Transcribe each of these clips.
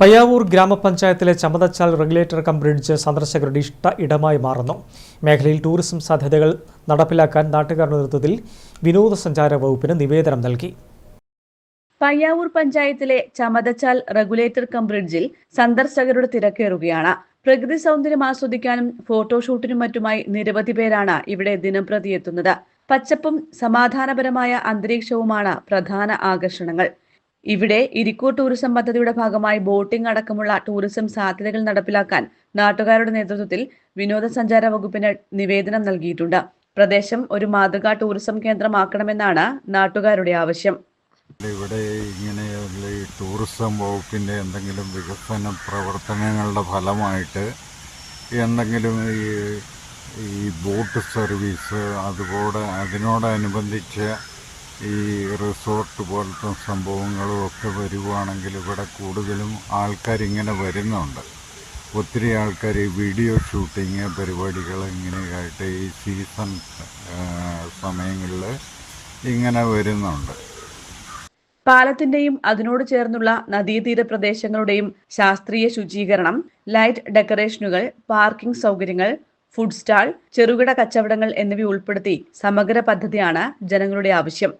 പയ്യാവൂർ ഗ്രാമപഞ്ചായത്തിലെ Chamathachal regulator cum bridge സന്ദർശകരുടെ ഇഷ്ട ഇടമായി മാറുന്നു. മേഖലയിൽ ടൂറിസം സാധ്യതകൾ നടപ്പിലാക്കാൻ നാട്ടുകാർ നേതൃത്വത്തിൽ വിനോദസഞ്ചാര വകുപ്പിന് നിവേദനം നൽകി. പയ്യാവൂർ പഞ്ചായത്തിലെ ചമതച്ചാൽ റെഗുലേറ്റർ കം ബ്രിഡ്ജിൽ സന്ദർശകരുടെ തിരക്കേറുകയാണ്. പ്രകൃതി സൗന്ദര്യം ആസ്വദിക്കാനും ഫോട്ടോഷൂട്ടിനും മറ്റുമായി നിരവധി പേരാണ് ഇവിടെ ദിനംപ്രതി എത്തുന്നത്. പച്ചപ്പും സമാധാനപരമായ അന്തരീക്ഷവുമാണ് പ്രധാന ആകർഷണങ്ങൾ. ഇവിടെ ഇരിക്കൂർ ടൂറിസം പദ്ധതിയുടെ ഭാഗമായി ബോട്ടിംഗ് അടക്കമുള്ള ടൂറിസം സാധ്യതകൾ നടപ്പിലാക്കാൻ നാട്ടുകാരുടെ നേതൃത്വത്തിൽ വിനോദസഞ്ചാര വകുപ്പിന് നിവേദനം നൽകിയിട്ടുണ്ട്. പ്രദേശം ഒരു മാതൃകാ ടൂറിസം കേന്ദ്രമാക്കണമെന്നാണ് നാട്ടുകാരുടെ ആവശ്യം. ഇവിടെ ഇങ്ങനെ ടൂറിസം വകുപ്പിന്റെ എന്തെങ്കിലും വികസന പ്രവർത്തനങ്ങളുടെ ഫലമായിട്ട് എന്തെങ്കിലും ഈ ഈ ബോട്ട് സർവീസ് അതുപോലെ അതിനോടനുബന്ധിച്ച് ഈ റിസോർട്ട് പോലത്തെ സംഭവങ്ങളും ഒക്കെ വരുവാണെങ്കിൽ ഇവിടെ കൂടുതലും ആൾക്കാരിങ്ങനെ വരുന്നുണ്ട്. ഒത്തിരി ആൾക്കാർ ഈ വീഡിയോ ഷൂട്ടിങ് പരിപാടികൾ ഇങ്ങനെയായിട്ട് ഈ സീസൺ സമയങ്ങളിൽ ഇങ്ങനെ വരുന്നുണ്ട്. പാലത്തിന്റെയും അതിനോട് ചേർന്നുള്ള നദീതീര പ്രദേശങ്ങളുടെയും ശാസ്ത്രീയ ശുചീകരണം ലൈറ്റ് ഡെക്കറേഷനുകൾ പാർക്കിംഗ് സൗകര്യങ്ങൾ ഫുഡ് സ്റ്റാൾ ചെറുകിട കച്ചവടങ്ങൾ എന്നിവ ഉൾപ്പെടുത്തി സമഗ്ര പദ്ധതിയാണ് ജനങ്ങളുടെ ആവശ്യം.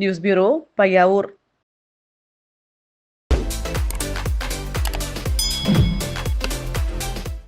News bureau Payyavoor